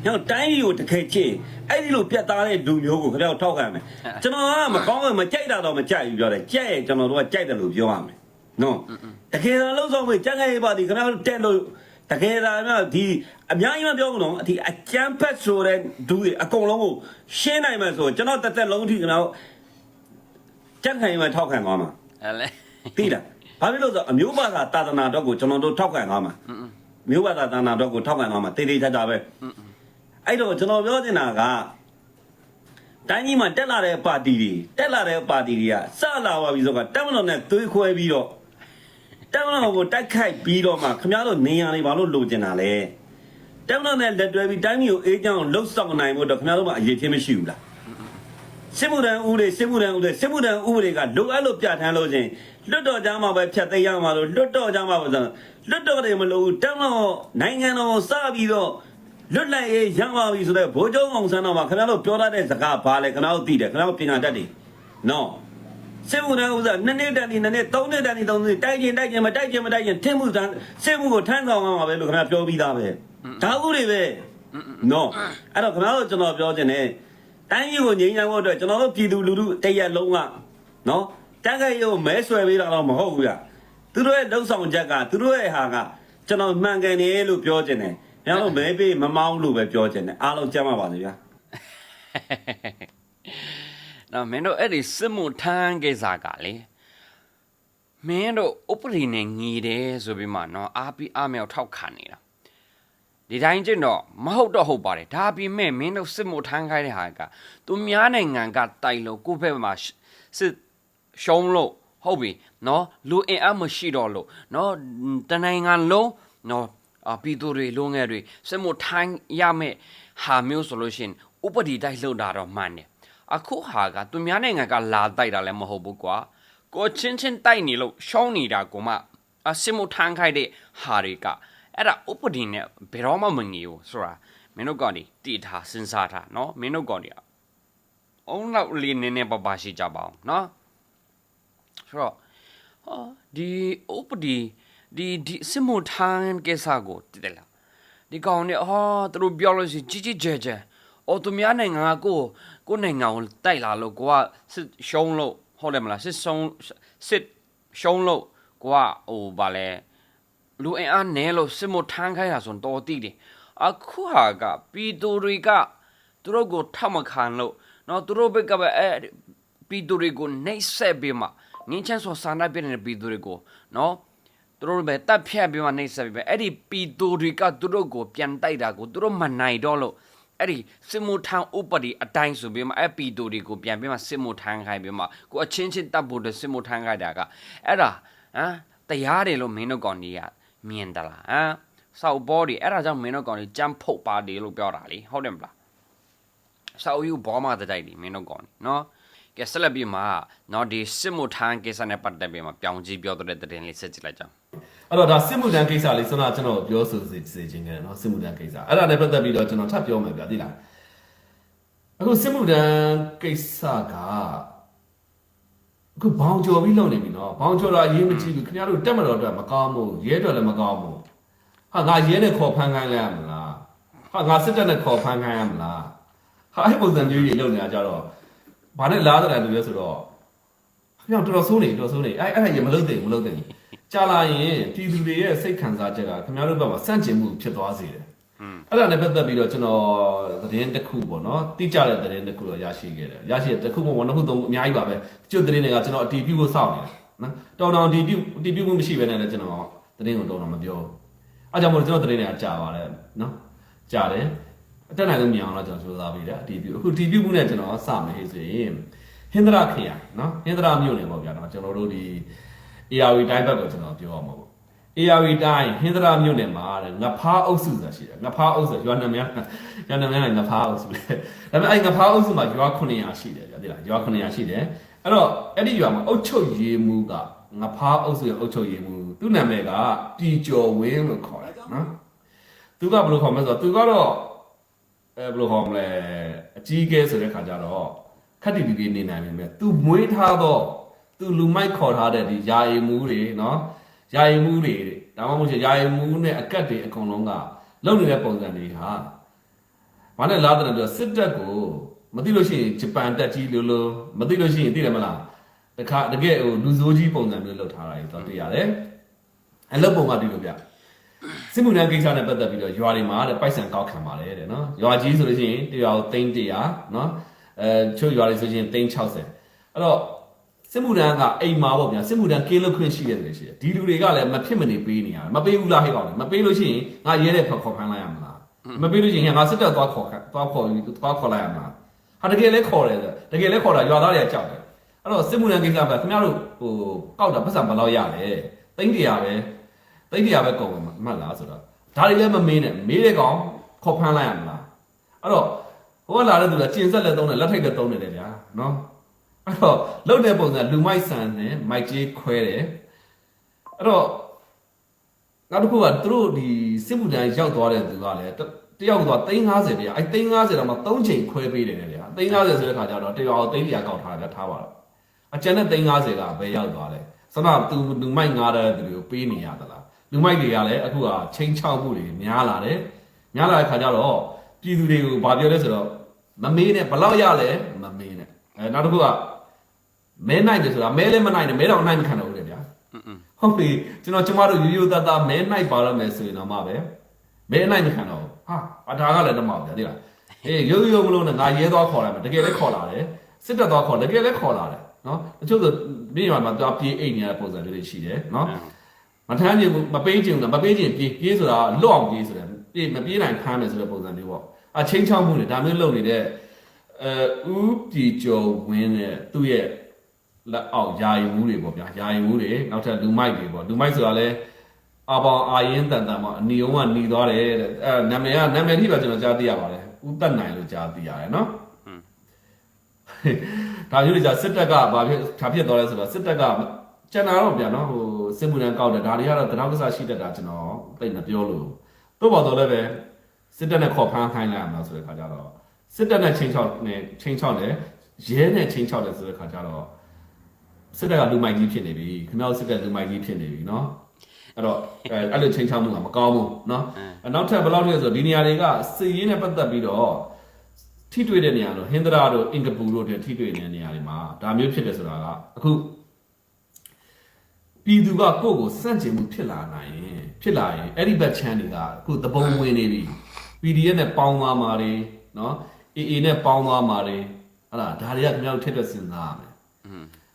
နောက်တိုင်းကြီးကိုတကယ်ချင်းအဲ့ဒီလိုပြတ်သားတဲ့လူမျိုးကိုခင်ဗျားတို့ထောက်ခံမယ်ကျွန်တော်ကမကောင်းဘူးမကြိုက်တာတော့မကြိုက်ဘူးပြောတယ်ကြိုက်ရင်ကျွန်တော်တို့ကကြိုက်တယ်လို့ပြောရမယ်နော်တကယ်တော့လုံးဆောင်ပြီးကြက်ခိုင်ပါဒီခင်ဗျားတို့တက်လို့တကယ်တော့ဒီအများကြီးမပြောဘူးနော်ဒီအကျန်းဖက်ဆိုတဲ့ဒူတွေအကုန်လုံးကိုရှင်းနိုင်မယ်ဆိုကျွန်တော်တက်တက်လုံးထိခင်ဗျားတို့ကြက်ခိုင်မှာထောက်ခံသွားမှာအဲ့လေသိလား ဘာဖြစ်လို့လဲဆိုတော့အမျိုးဘာသာတာသနာတော့ကိုကျွန်တော်တို့ထောက်ခံသွားမှာမျိုးဘာသာတာသနာတော့ကိုထောက်ခံသွားမှာတေးသေးချာချာပဲအဲ့တော့ကျွန်တော်ပြောချင်တာကတိုင်းကြီးမှာတက်လာတဲ့ပါတီတွေတက်လာတဲ့ပါတီတွေကစလာပါပြီဆိုတော့တက်မလို့နဲ့သွေးခွဲပြီးတော့တက်မလို့ကိုတိုက်ခိုက်ပြီးတော့မှခင်ဗျားတို့နေရနေဘာလို့လိုချင်တာလဲတက်မလို့နဲ့လက်တွဲပြီးတိုင်းမျိုးအေးချမ်းအောင်လှုပ်ဆောင်နိုင်ဖို့တော့ခင်ဗျားတို့မှအရေးချင်းမရှိဘူးလားစစ်မှုထမ်းဥပဒေစစ်မှုထမ်းဥပဒေစစ်မှုထမ်းဥပဒေကလိုအပ်လို့ပြဋ္ဌာန်းလို့ချင်း လွတ်တော်ကြမှာပဲဖြတ်သိမ်းရမှာလို့လွတ်တော်ကြမှာပဲဆိုလွတ်တော်တွေမလို့တောင်းတော့နိုင်ငံတော်စပြီးတော့လွတ်လပ်ရေးရပါပြီဆိုတော့ဗိုလ်ချုပ်အောင်ဆန်းတော်မှာခင်ဗျားတို့ပြောတတ်တဲ့စကားဘာလဲခင်ဗျားတို့သိတယ်ခင်ဗျားတို့ပညာတတ်တယ်နော်စစ်မှုထမ်းဥစားနှစ်နှစ်တန်းဒီနှစ်နှစ်သုံးနှစ်တန်းဒီသုံးနှစ်တိုက်ကျင်တိုက်ကျင်မတိုက်ကျင်မတိုက်ကျင်ထင်းမှုတန်းစစ်မှုကိုထမ်းဆောင်ရမှာပဲလို့ခင်ဗျားပြောပြီးသားပဲဒါဥပဒေပဲနော်အဲ့တော့ခင်ဗျားတို့ကျွန်တော်ပြောချင်တယ်တိုင်းကြီးကိုငြိမ်းချမ်းဖို့အတွက်ကျွန်တော်တို့ပြည်သူလူထုတရက်လုံးကနော် တက်ခိုက်ရုံမဲဆွဲပေးတာတော့မဟုတ်ဘူးရသူတို့ရဲ့လှုပ်ဆောင်ချက်ကသူတို့ရဲ့ဟာကကျွန်တော်မှန်ကန်တယ်လို့ပြောချင်တယ်။ညတော့မဲပေးမမောင်းလို့ပဲပြောချင်တယ်အားလုံးကြမ်းပါပါစေဗျာနော်မင်းတို့အဲ့ဒီစစ်မှုထမ်းကိစ္စကလေမင်းတို့ဥပဒေနဲ့ညီတယ်ဆိုပြီးမှနော်အားပြီးအားမြောက်ထောက်ခံနေတာဒီတိုင်းကျင့်တော့မဟုတ်တော့ဟုတ်ပါတယ်ဒါပေမဲ့မင်းတို့စစ်မှုထမ်းခိုင်းတဲ့ဟာကသူများနိုင်ငံကတိုက်လို့ကိုယ့်ဘက်မှာစစ် ရှုံးလို့ဟုတ်ပြီနော်လူအင်အားမရှိတော့လို့နော်တနိုင်ငံလုံးနော်အပီတူတွေလုံးငယ်တွေစစ်မှုထမ်းရမယ်ဟာမျိုးဆိုလို့ရှိရင်ဥပဒေတိုင်းလှုပ်တာတော့မှန်တယ်အခုဟာကသူများနိုင်ငံကလာတိုက်တာလည်းမဟုတ်ဘူးကွာကိုချင်းချင်းတိုက်နေလို့ရှောင်းနေတာကိုမှအစစ်မှုထမ်းခိုက်တဲ့ဟာတွေကအဲ့ဒါဥပဒေနဲ့ဘယ်တော့မှမငြီဘူးဆိုတာမင်းတို့ကောင်ဒီတည်ထားစဉ်းစားထားနော်မင်းတို့ကောင်ဒီအုံနောက်လေးနည်းနည်းပါးပါရှိကြပါအောင်နော် ဆိုတော့ဟာဒီဥပဒေဒီဒီစစ်မှုထမ်းကိစ္စကိုတည်တယ်လား ဒီကောင်เนี่ยဟာသူတို့ပြောလို့ရှိရင်ကြီးကြီးကျယ်ကျယ်အော်သူများနိုင်ငံကကိုယ့်ကိုယ့်နိုင်ငံကိုတိုက်လာလို့ကိုကစစ်ရှုံးလို့ဟုတ်တယ်မလားစစ်ရှုံးစစ်ရှုံးလို့ကိုကဟိုဗာလဲလူအင်အားနဲလို့စစ်မထမ်းခိုင်းတာဆိုရင်တော်တိတယ်အခုဟာကပီတူတွေကသူတို့ကိုထပ်မခံလို့เนาะသူတို့ဘက်ကပဲအဲပီတူတွေကိုနှိပ်ဆက်ပြီးမှ ငင်းချမ်းစွာဆန္ဒပြနေတဲ့ပြည်သူတွေကိုနော်သူတို့ပဲတပ်ဖြတ်ပြီးမှနှိပ်စက်ပြီးပဲအဲ့ဒီပြည်သူတွေကသူတို့ကိုပြန်တိုက်တာကိုသူတို့မနိုင်တော့လို့အဲ့ဒီစစ်မှုထမ်းဥပဒေအတိုင်းဆိုပြီးမှအဲ့ပြည်သူတွေကိုပြန်ပြီးမှစစ်မှုထမ်းခိုင်းပြီးမှကိုအချင်းချင်းတပ်ဖို့တစစ်မှုထမ်းခိုင်းတာကအဲ့ဒါဟမ်တရားတယ်လို့မင်းတို့ကောင်ကြီးကမြင်သလားဟမ်စောက်ဘောတွေအဲ့ဒါကြောင့်မင်းတို့ကောင်ကြီးကြမ်းဖုတ်ပါတယ်လို့ပြောတာလေဟုတ်တယ်မလားစောက်ယူဘောမှာတိုက်တယ်မင်းတို့ကောင်ကြီးနော် ကဲဆက်လက်ပြီးမှနော်ဒီစစ်မှုထမ်းကိစ္စနဲ့ပတ်သက်ပြီးမှပြောင်းကြည့်ပြောတဲ့တဲ့တင်လေးဆက်ကြည့်လိုက်ကြအောင်အဲ့တော့ဒါစစ်မှုထမ်းကိစ္စလေးကျွန်တော်ကျွန်တော်ပြောဆိုစေစေခြင်းခဲ့တယ်နော်စစ်မှုထမ်းကိစ္စအဲ့ဒါနဲ့ပတ်သက်ပြီးတော့ကျွန်တော်ထပ်ပြောမယ်ဗျာသိလားအခုစစ်မှုထမ်းကိစ္စကအခုဘောင်ကျော်ပြီးလုပ်နေပြီနော်ဘောင်ကျော်တာအရေးမကြီးဘူးခင်ဗျားတို့တက်မတော်အတွက်မကောင်းဘူးရဲအတွက်လည်းမကောင်းဘူးဟာငါရဲနဲ့ခေါ်ဖမ်းခိုင်းရမလားဟာငါစစ်တပ်နဲ့ခေါ်ဖမ်းခိုင်းရမလားဟာအဲ့ပုံစံမျိုးကြီးလုပ်နေတာကြတော့ ဘာနဲ့လားတဲ့တူလဲဆိုတော့ခင်ဗျာတော်တော်ဆိုးနေတော်ဆိုးနေအဲ့အဲ့ဒါရေမလုပ်သေးဘူးမလုပ်သေးဘူးကြာလာရင်ပြည်သူတွေရဲ့စိတ်ခံစားချက်ကခင်ဗျားတို့ဘက်မှာစန့်ကျင်မှုဖြစ်သွားစေတယ်အဲ့ဒါနဲ့ပတ်သက်ပြီးတော့ကျွန်တော်သတင်းတစ်ခုပေါ့နော်တိကျတဲ့သတင်းတစ်ခုတော့ရရှိခဲ့တယ်ရရှိတဲ့တစ်ခုမှမဟုတ်နှစ်ခုသုံးခုအများကြီးပါပဲကျွတ်သတင်းတွေကကျွန်တော်အတီးပြုတ်ဖို့စောင့်နေတာနော်တော်တော်အတီးပြုတ်အတီးပြုတ်မှုမရှိဘဲနဲ့လည်းကျွန်တော်သတင်းကိုတော်တော်မပြောဘူးအားကြောင့်မို့ကျွန်တော်သတင်းတွေကကြာပါတယ်နော်ကြာတယ် အတက်နိုင်လို့မြင်အောင်တော့ကျွန်တော်စူးစမ်းပြီးတယ်အတီးပြုတ်အခုတီးပြုတ်မှုနဲ့ကျွန်တော်စမယ်ဟေ့ဆိုရင်ဟင်္ဒရာခရိုင်နော်ဟင်္ဒရာမြို့နယ်ပေါ့ဗျာနော်ကျွန်တော်တို့ဒီ ARV တိုင်းဘက်ကိုကျွန်တော်ပြောအောင်ပါပေါ့ ARV တိုင်းဟင်္ဒရာမြို့နယ်မှာတဲ့ငဖားအုပ်စုဆိုတာရှိတယ်ငဖားအုပ်စုရွာနာမည်ရွာနာမည်ကငဖားအုပ်စုလေဒါပေမဲ့အဲ့ငဖားအုပ်စုမှာရွာ900ရှိတယ်ဗျာသိလားရွာ900ရှိတယ်အဲ့တော့အဲ့ဒီရွာမှာအုပ်ချုပ်ရေးမှူးကငဖားအုပ်စုရဲ့အုပ်ချုပ်ရေးမှူးသူ့နာမည်ကပြည်ကျော်ဝင်းလို့ခေါ်တယ်နော်သူကဘယ်လိုခေါ်မလဲဆိုတော့သူကတော့ အဲဘယ်လိုခေါ်မလဲအကြီးအကဲဆိုတဲ့ခါကျတော့ခက်တီတီလေးနေနိုင်ပေမဲ့သူမွေးထားတော့သူလူမိုက်ခေါ်ထားတဲ့ဒီယာယီမူးတွေနော်ယာယီမူးတွေဒါမှမဟုတ်ယာယီမူးနဲ့အကတ်တွေအကုန်လုံးကလုံနေတဲ့ပုံစံတွေဟာဘာနဲ့လာတယ်တော့စစ်တပ်ကိုမသိလို့ရှိရင်ဂျပန်တက်ကြီးလိုလိုမသိလို့ရှိရင်သိတယ်မလားတခါတကယ်ဟိုလူဆိုးကြီးပုံစံမျိုးလုပ်ထားတာကြီးတော့တွေ့ရတယ်အလုပ်ပုံမှဒီလိုဗျ စစ်မှုထမ်းကိစ္စနဲ့ပတ်သက်ပြီးတော့ရွာတွေမှာတဲ့ပိုက်ဆံကောက်ခံပါတယ်တဲ့နော်ရွာကြီးဆိုလို့ရှိရင်တရားသိန်း100နော်အဲချို့ရွာတွေဆိုရင်သိန်း60အဲ့တော့စစ်မှုထမ်းကအိမ်မှာပေါ့ဗျာစစ်မှုထမ်းကင်းလွတ်ခွင့်ရှိရတယ်ရှိတယ်ဒီလူတွေကလည်းမဖြစ်မနေပေးနေရတယ်မပေးဘူးလားဟဲ့ကောင်လေမပေးလို့ရှိရင်ငါရဲတဲ့ဖက်ခေါ်ခိုင်းလိုက်ရမလားမပေးလို့ရှိရင်ငါစစ်တပ်သွားခေါ်ခိုင်းသွားခေါ်ပြီးသွားခေါ်လိုက်ရမလားဟာတကယ်လဲခေါ်တယ်ဆိုတကယ်လဲခေါ်တာရွာသားတွေကကြောက်တယ်အဲ့တော့စစ်မှုထမ်းကိစ္စပဲခင်ဗျားတို့ဟိုကောက်တာပတ်စံဘယ်လောက်ရလဲသိန်း100ပဲ သိန်း100ပဲကုန်မှာမှတ်လားဆိုတော့ဒါတွေလည်းမမေးနဲ့မေးတဲ့ကောင်ခေါ်ဖမ်းလိုက်ရမလားအဲ့တော့ဟိုကလာတဲ့သူကကျင်ဆက်လက်သုံးတယ်လက်ထိတ်လက်သုံးတယ်လေဗျာနော်အဲ့တော့လုံတဲ့ပုံစံလူမိုက်ဆန်နဲ့မိုက်ကြီးခွဲတယ်အဲ့တော့နောက်တစ်ခုကသူတို့ဒီစစ်မှုတန်းရောက်သွားတဲ့သူကလည်းတတယောက်သွား350ပြအဲ့350တော့မှ3ချိန်ခွဲပေးတယ်လေဗျာ350ဆိုတဲ့ခါကျတော့တယောက်အောင်300ကောက်ထားတယ်ထားပါတော့အကျန်တဲ့350ကဘယ်ရောက်သွားလဲစနသူလူမိုက်ငားတဲ့သူတွေကိုပေးနေရသလား လူမိုက်တွေကလည်းအခုကချင်းချောက်မှုတွေများလာတယ်များလာတဲ့ခါကျတော့ပြည်သူတွေကိုဗာပြောလဲဆိုတော့မမေးနဲ့ဘယ်လောက်ရလဲမမေးနဲ့အဲနောက်တစ်ခုကမဲနိုင်တယ်ဆိုတာမဲလည်းမနိုင်နဲ့မဲတော့နိုင်မခံတော့ဘူးလေဗျာဟုတ်ပြီကျွန်တော်ကျမတို့ရိုးရိုးသားသားမဲနိုင်ပါတော့မယ်ဆိုရင်တော့မှပဲမဲနိုင်မခံတော့ဘူးဟာအထာကလည်းတော့မဟုတ်ဗျာသိလားအေးရိုးရိုးမလို့နဲ့ငါရဲသွားခေါ်လိုက်မယ်တကယ်လည်းခေါ်လာတယ်စစ်တပ်သွားခေါ်တကယ်လည်းခေါ်လာတယ်နော်တချို့ဆိုပြည်မှာမှာသွားပြေးအိတ်နေရတဲ့ပုံစံမျိုးတွေရှိတယ်နော် မထမ်းချင်ဘူးမပေးချင်ဘူးမပေးချင်ပြေးပြေးဆိုတာလွတ်အောင်ပြေးဆိုတယ်ပြေးမပြေးနိုင်ဖမ်းမယ်ဆိုတဲ့ပုံစံမျိုးပေါ့အချင်းချောင်းမှုတွေဒါမျိုးလုပ်နေတဲ့အဲဥတီကျော်ဝင်းတဲ့သူ့ရဲ့ လက်အောက်ယာယီမှုတွေပေါ့ဗျာယာယီမှုတွေနောက်ထပ်လူမိုက်တွေပေါ့လူမိုက်ဆိုတာလဲအပေါင်အာရင်တန်တန်ပေါ့အနီုံကหนีသွားတယ်တဲ့အဲနာမည်ကနာမည်ထိပဲကျွန်တော်ကြားသိရပါတယ်ဥသက်နိုင်လို့ကြားသိရတယ်နော်ဒါမျိုးတွေじゃစစ်တပ်ကဘာဖြစ်ဒါဖြစ်သွားလဲဆိုတော့စစ်တပ်ကကျန်တာတော့ဗျာနော်ဟို စစ်မှုရန်ကောက်တယ်ဒါတွေကတော့တနောက်ကစားရှိတတ်တာကျွန်တော်သိမပြောလို့တို့ပေါ်တော့လည်းပဲစစ်တပ်နဲ့ခေါ်ဖမ်းခိုင်းလိုက်ရမှာဆိုတဲ့ခါကျတော့စစ်တပ်နဲ့ချင်းချောက်နဲ့ချင်းချောက်တယ်ရဲနဲ့ချင်းချောက်တယ်ဆိုတဲ့ခါကျတော့ စစ်တပ်ကလူမိုက်ကြီးဖြစ်နေပြီခင်ဗျားတို့စစ်တပ်လူမိုက်ကြီးဖြစ်နေပြီเนาะအဲ့တော့အဲအဲ့လိုချိန်ချောက်မှုကမကောင်းဘူးเนาะနောက်ထပ်ဘယ်လောက်လဲဆိုတော့ဒီနေရာတွေကစည်ရင်းနဲ့ပတ်သက်ပြီးတော့ထိတွေ့တဲ့နေရာလို့ဟင်္ဒရာတို့အင်္ဂပူတို့တွေထိတွေ့နေတဲ့နေရာတွေမှာဒါမျိုးဖြစ်တယ်ဆိုတာကအခု ပြည်သူကကိုယ့်ကိုစန့်ကျင်မှုဖြစ်လာနိုင်ရင်ဖြစ်လာရင်အဲ့ဒီဘက်ချမ်းတွေကအခုသဘုံဝင်နေပြီ PDF နဲ့ပေါင်းသွားမှာတွေเนาะ AA နဲ့ပေါင်းသွားမှာတွေဟတ်လားဒါတွေကခင်ဗျားတို့ထက်တွက်စဉ်းစားရမယ်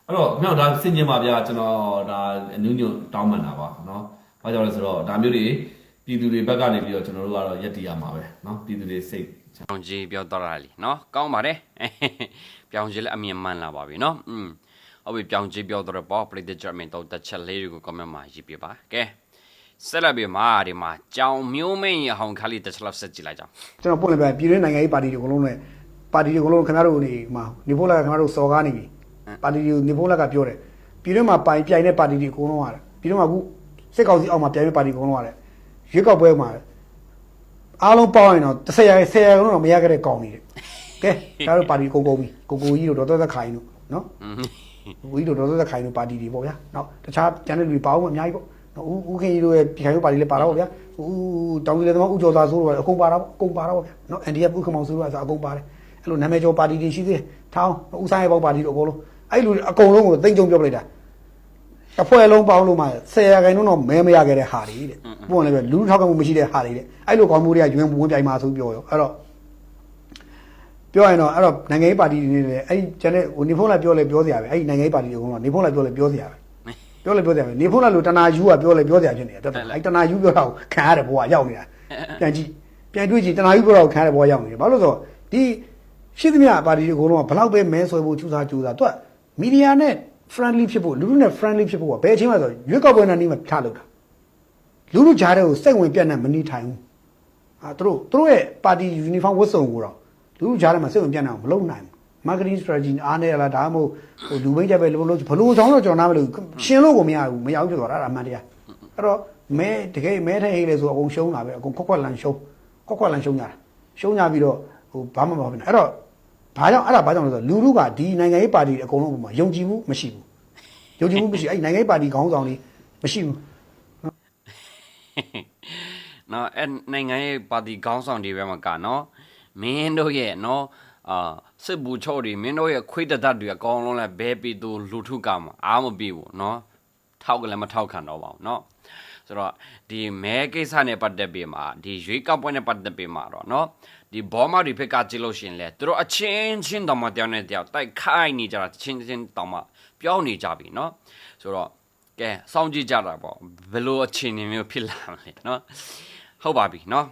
အဲ့တော့မြောက်ဒါစင်ကျင်ပါဗျာကျွန်တော်ဒါအနုညွတ်တောင်းပန်တာပါเนาะ။ဘာကြောင့်လဲဆိုတော့ဒါမျိုးတွေပြည်သူတွေဘက်ကနေပြီးတော့ကျွန်တော်တို့ကတော့ယက်တီရမှာပဲเนาะပြည်သူတွေစိတ် ပြောင်းကြီးပြောတော့တာလीနော်ကောင်းပါတယ်ပြောင်းကြီးလည်းအမြင်မှန်လာပါပြီနော်อืม ဟုတ်ပြီပြောင်းကြီးပြောတော့ပေါ့ပရိသတ်ကြမင်းတော့တစ်ချက်လေးတွေကို comment မှာရေးပြပါကဲဆက်လက်ပြီးမှာဒီမှာကြောင်မျိုးမင်းရအောင်ခါလေးတစ်ချက်လောက်ဆက်ကြည့်လိုက်ကြအောင်ကျွန်တော်ပွင့်လိုက်ပြပြည်တွင်းနိုင်ငံရေးပါတီတွေအကုန်လုံးနဲ့ပါတီတွေအကုန်လုံးခင်ဗျားတို့နေမှာနေဖို့လက်ကခင်ဗျားတို့စော်ကားနေပြီပါတီတွေနေဖို့လက်ကပြောတယ်ပြည်တွင်းမှာပိုင်ပြိုင်တဲ့ပါတီတွေအကုန်လုံးရတယ်ပြည်တွင်းမှာအခုစစ်ကောင်စီအောက်မှာပြိုင်တဲ့ပါတီအကုန်လုံးရတယ်ရွေးကောက်ပွဲမှာအားလုံးပေါင်းရင်တော့10ရာ10ရာကတော့မရခဲ့တဲ့ကောင်းနေတယ်ကဲဒါတို့ပါတီကုန်ကုန်ပြီကိုကိုကြီးတို့ဒေါ်သက်ခိုင်တို့နော် ကိုကြီးတို့ဒေါ်သက်ခိုင်တို့ပါတီတွေပေါ့ဗျာနောက်တခြားကျန်တဲ့လူတွေပါအောင်အများကြီးပေါ့နော်ဦးဦးခင်ကြီးတို့ရဲ့ပြည်ခိုင်တို့ပါတီလည်းပါတော့ဗျာဦးတောင်ကြီးလည်းသမားဦးကျော်သာဆိုတော့အကုန်ပါတော့အကုန်ပါတော့ဗျာနော် NDF ဦးခမောင်ဆိုတော့အကုန်ပါတယ်အဲ့လိုနာမည်ကျော်ပါတီတွေရှိသေးတယ်ထောင်းဦးဆိုင်ရဲ့ပေါက်ပါတီတို့အကုန်လုံးအဲ့လူအကုန်လုံးကိုတိမ့်ကြုံပြောပလိုက်တာတစ်ဖွဲ့လုံးပေါင်းလို့မှ10ရာခိုင်နှုန်းတော့မဲမရခဲ့တဲ့ဟာတွေတဲ့ပုံလည်းပဲလူလူထောက်ကမှုမရှိတဲ့ဟာတွေတဲ့အဲ့လိုကောင်းမှုတွေကယူရင်ဝင်ပြိုင်မှာဆိုပြောရောအဲ့တော့ ပြောရင်တော့အဲ့တော့နိုင်ငံရေးပါတီတွေနေတယ်အဲ့ဒီကျန်တဲ့ဟိုနေဖုန်းလာပြောလဲပြောစရာပဲအဲ့ဒီနိုင်ငံရေးပါတီတွေကတော့နေဖုန်းလာပြောလဲပြောစရာပဲပြောလဲပြောစရာပဲနေဖုန်းလာလို့တနာယူကပြောလဲပြောစရာဖြစ်နေတာတော်တော်အဲ့တနာယူပြောတာကိုခံရတဲ့ဘဝရောက်နေတာပြန်ကြည့်ပြန်တွေးကြည့်တနာယူပြောတာကိုခံရတဲ့ဘဝရောက်နေတယ်ဘာလို့လဲဆိုတော့ဒီရှိသမျှပါတီတွေအကုန်လုံးကဘလောက်ပဲမဲဆွဲဖို့ချူစားကြိုးစားသူကမီဒီယာနဲ့ friendly ဖြစ်ဖို့လူလူနဲ့ friendly ဖြစ်ဖို့ကဘယ်အချိန်မှဆိုရွေးကောက်ပွဲနဲ့နေမှထားလို့တာလူလူကြားတဲ့ကိုစိတ်ဝင်ပြတ်နေမနေထိုင်ဘူးအာသူတို့သူတို့ရဲ့ပါတီ uniform ဝတ်စုံကိုတော့ လူကြားထဲမှာစိတ်ဝင်ပြတ်နေအောင်မလုပ်နိုင်ဘူး marketing strategy အားနေရလားဒါမှမဟုတ်ဟိုလူဘိတ်ချက်ပဲလို့လို့ဘလို့ဆောင်တော့ကျွန်တော်နားမလို့ရှင်းလို့ကိုမရဘူးမရဘူးဖြစ်သွားတာအဲ့ဒါအမှန်တရားအဲ့တော့မဲတကယ်မဲထဲဟိလေဆိုအကုန်ရှုံးတာပဲအကုန်ခွက်ခွက်လန်ရှုံးခွက်ခွက်လန်ရှုံးကြတာရှုံးကြပြီးတော့ဟိုဘာမှမဟုတ်ဘူးအဲ့တော့ဘာကြောင့်အဲ့ဒါဘာကြောင့်လဲဆိုတော့လူလူကဒီနိုင်ငံရေးပါတီအကုန်လုံးပုံမှာယုံကြည်မှုမရှိဘူးယုံကြည်မှုမရှိအဲ့နိုင်ငံရေးပါတီခေါင်းဆောင်တွေမရှိဘူးနော်အဲ့နိုင်ငံရေးပါတီခေါင်းဆောင်တွေပဲမကနော် မင်းတို့ရဲ့နော်အာစစ်ဘူးချိုတွေမင်းတို့ရဲ့ခွေးတဒတ်တွေအကောင်လုံးလဲဘဲပြီးသူလူထုကမှာအားမပြီးဘူးနော်ထောက်ကလည်းမထောက်ခံတော့ပါဘူးနော်ဆိုတော့ဒီမဲကိစ္စနဲ့ပတ်သက်ပြီးမှာဒီရွေးကောက်ပွဲနဲ့ပတ်သက်ပြီးမှာတော့နော်ဒီဘောမတွေဖက်ကကြည့်လို့ရှရင်လဲသူတို့အချင်းချင်းတောင်မှတယောက်နဲ့တယောက်တိုက်ခိုက်နေကြတာချင်းချင်းတောင်မှပြောနေကြပြီနော်ဆိုတော့ကဲစောင့်ကြည့်ကြတာပေါ့ဘယ်လိုအခြေအနေမျိုးဖြစ်လာမလဲနော်ဟုတ်ပါပြီနော်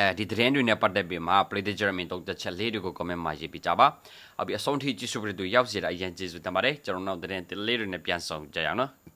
အဲဒီသတင်းတွေနဲ့ပတ်သက်ပြီးမှာ Play the Jeremy တော့တစ်ချက်လေးတွေကို comment မှာရေးပြကြပါ။အပြီးအဆုံးထိကြည့်ရှုပြီးတော့ရောက်စီတာအရင်ကျေးဇူးတင်ပါတယ်။ကျွန်တော်နောက်သတင်းလေးတွေနဲ့ပြန်ဆောင်ကြရအောင်နော်။